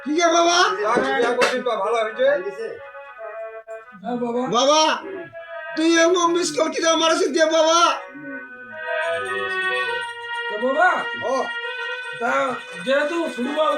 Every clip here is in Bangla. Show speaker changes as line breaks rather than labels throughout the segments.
ঠিক আছে বাবা?
ভালো হয়েছে
বাবা
বাবা তুই এমন মিস কল কি আমার দিয়ে বাবা।
বাবা
ও
তা যেহেতু ফুটবল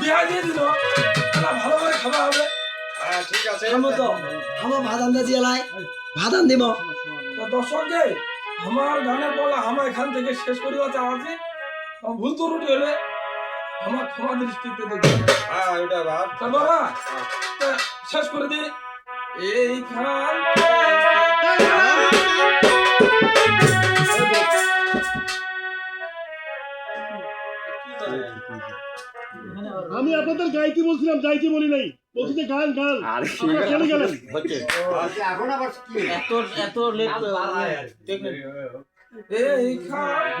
বিয়া দিয়ে দিল ভালো করে খাওয়া হবে।
হ্যাঁ ঠিক আছে।
খামো ভাত আনতে জিয়ালাই আন দিব।
তো দর্শককে আমার গানের বলা আমার এখান থেকে শেষ করিবা চাচ্ছি আমার ভুল তো রুটি হলে আমার ক্ষমা দৃষ্টিতে দেখবে
হ্যাঁ ওটা ভাব
তা বাবা শেষ করে দি। এইখান
আমি আপনাদের গাইতে বলছিলাম যাইতে বলি নাই। বলছি যে গান গান। আপনারা চলে গেলেন?
এত এত লেট
এইখান